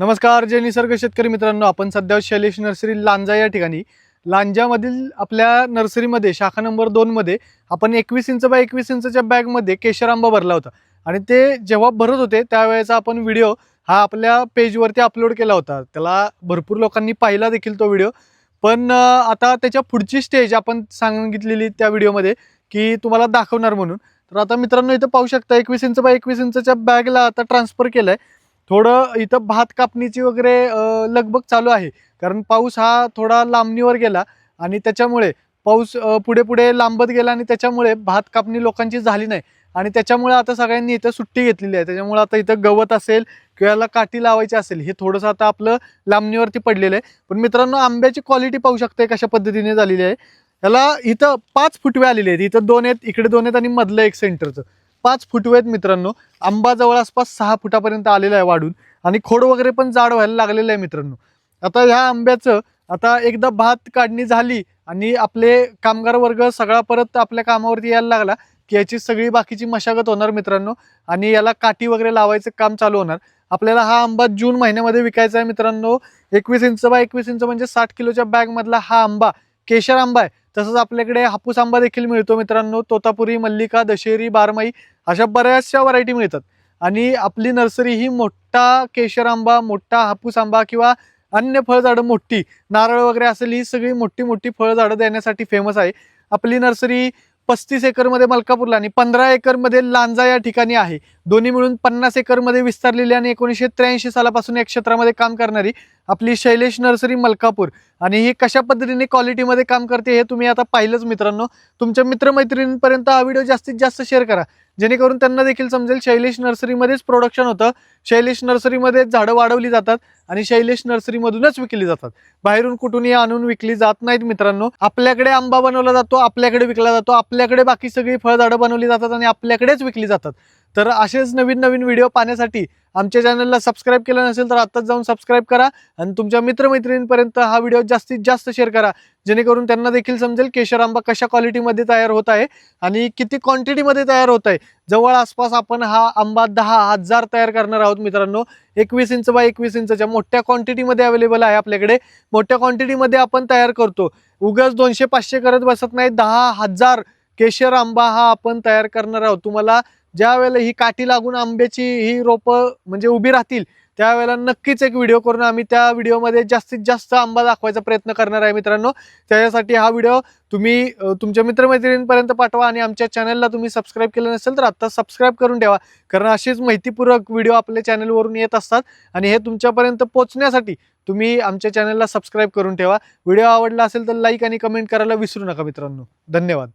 नमस्कार जय निसर्ग शेतकरी मित्रांनो आपण सध्या शैलेश नर्सरी लांजा या ठिकाणी. लांजामधील आपल्या नर्सरीमध्ये शाखा नंबर दोनमध्ये आपण एकवीस इंच बाय एकवीस इंचच्या बॅगमध्ये केशर आंबा भरला होता. आणि ते जेव्हा भरत होते त्यावेळेचा आपण व्हिडिओ हा आपल्या पेजवरती अपलोड केला होता. त्याला भरपूर लोकांनी पाहिला देखील तो व्हिडिओ पण आता त्याच्या पुढची स्टेज आपण सांगितलेली त्या व्हिडिओमध्ये की तुम्हाला दाखवणार म्हणून. तर आता मित्रांनो इथं पाहू शकता एकवीस इंच बाय एकवीस इंचच्या बॅगला आता ट्रान्सफर आहे थोडं इथं भात कापणीची वगैरे लगबग चालू आहे. कारण पाऊस हा थोडा लांबणीवर गेला आणि त्याच्यामुळे पाऊस पुढे पुढे लांबत गेला आणि त्याच्यामुळे भात कापणी लोकांची झाली नाही. आणि त्याच्यामुळे आता सगळ्यांनी इथं सुट्टी घेतलेली आहे. त्याच्यामुळे आता इथं गवत असेल किंवा याला काठी लावायची असेल हे थोडंसं आता आपलं लांबणीवरती पडलेलं आहे. पण मित्रांनो आंब्याची क्वालिटी पाहू शकते कशा पद्धतीने झालेली आहे. याला इथं पाच फुटवे आलेले आहेत. इथं दोन आहेत इकडे दोन आहेत आणि मधलं एक सेंटरचं पाच फुटवे आहेत मित्रांनो. आंबा जवळ आसपास सहा फुटापर्यंत आलेला आहे वाढून. आणि खोड वगैरे पण जाड व्हायला लागलेलं आहे मित्रांनो. आता ह्या आंब्याचं आता एकदा भात काढणी झाली आणि आपले कामगार वर्ग सगळा परत आपल्या कामावरती यायला लागला की याची सगळी बाकीची मशागत होणार मित्रांनो. आणि याला काठी वगैरे लावायचं काम चालू होणार. आपल्याला हा आंबा जून महिन्यामध्ये विकायचा आहे मित्रांनो. एकवीस इंच बा एकवीस इंच म्हणजे साठ किलोच्या बॅगमधला हा आंबा केशर आंबा आहे. तसंच आपल्याकडे हापूस आंबा देखील मिळतो मित्रांनो. तोतापुरी मल्लिका दशेरी बारमाई अशा बऱ्याचशा व्हरायटी मिळतात. आणि आपली नर्सरी ही मोठा केशर आंबा मोठा हापूस आंबा किंवा अन्य फळझाडं मोठी नारळ वगैरे असेल ही सगळी मोठी मोठी फळझाडं देण्यासाठी फेमस आहे. आपली नर्सरी पस्तीस एकरमध्ये मलकापूरला आणि पंधरा एकरमध्ये लांजा या ठिकाणी आहे. दोन्ही मिळून पन्नास एकरमध्ये विस्तारलेली आणि एकोणीसशे त्र्याऐंशी सालापासून या क्षेत्रामध्ये काम करणारी आपली शैलेश नर्सरी मलकापूर. आणि ही कशा पद्धतीने क्वालिटीमध्ये काम करते हे तुम्ही आता पाहिलंच मित्रांनो. तुमच्या मित्रमैत्रिणींपर्यंत हा व्हिडिओ जास्तीत जास्त शेअर करा. जेणेकरून त्यांना देखील समजेल शैलेश नर्सरीमध्येच प्रोडक्शन होतं. शैलेश नर्सरीमध्ये झाडं वाढवली जातात आणि शैलेश नर्सरीमधूनच विकली जातात. बाहेरून कुठूनही आणून विकली जात नाहीत मित्रांनो. आपल्याकडे आंबा बनवला जातो आपल्याकडे विकला जातो आपल्याकडे बाकी सगळी फळझाडं बनवली जातात आणि आपल्याकडेच विकली जातात. तर असेच नवीन नवीन व्हिडिओ पाहण्यासाठी आमच्या चॅनलला सबस्क्राईब केलं नसेल तर आत्ताच जाऊन सबस्क्राईब करा आणि तुमच्या मित्रमैत्रिणींपर्यंत हा व्हिडिओ जास्तीत जास्त शेअर करा. जेणेकरून त्यांना देखील समजेल केशर आंबा कशा क्वालिटीमध्ये तयार होत आहे आणि किती क्वांटिटीमध्ये तयार होत आहे. जवळ आसपास आपण हा आंबा दहा हजार तयार करणार आहोत मित्रांनो. एकवीस इंच बाय एकवीस इंचच्या मोठ्या क्वांटिटीमध्ये अवेलेबल आहे आपल्याकडे. मोठ्या क्वांटिटीमध्ये आपण तयार करतो. उगाच दोनशे पाचशे करत बसत नाही दहा हजार केशर आंबा हा आपण तयार करणार आहोत. तुम्हाला ज्या वेळेला ही काठी लागून आंब्याची ही रोपं म्हणजे उभी राहतील त्यावेळेला नक्कीच एक व्हिडिओ करून आम्ही त्या व्हिडिओमध्ये जास्तीत जास्त आंबा दाखवायचा प्रयत्न करणार आहे मित्रांनो. त्याच्यासाठी हा व्हिडिओ तुम्ही तुमच्या मित्रमैत्रिणींपर्यंत पाठवा आणि आमच्या चॅनलला तुम्ही सबस्क्राईब केलं नसेल तर आत्ता सबस्क्राईब करून ठेवा. कारण असेच माहितीपूर्वक व्हिडिओ आपल्या चॅनलवरून येत असतात आणि हे तुमच्यापर्यंत पोहोचण्यासाठी तुम्ही आमच्या चॅनलला सबस्क्राईब करून ठेवा. व्हिडिओ आवडला असेल तर लाईक आणि कमेंट करायला विसरू नका मित्रांनो. धन्यवाद.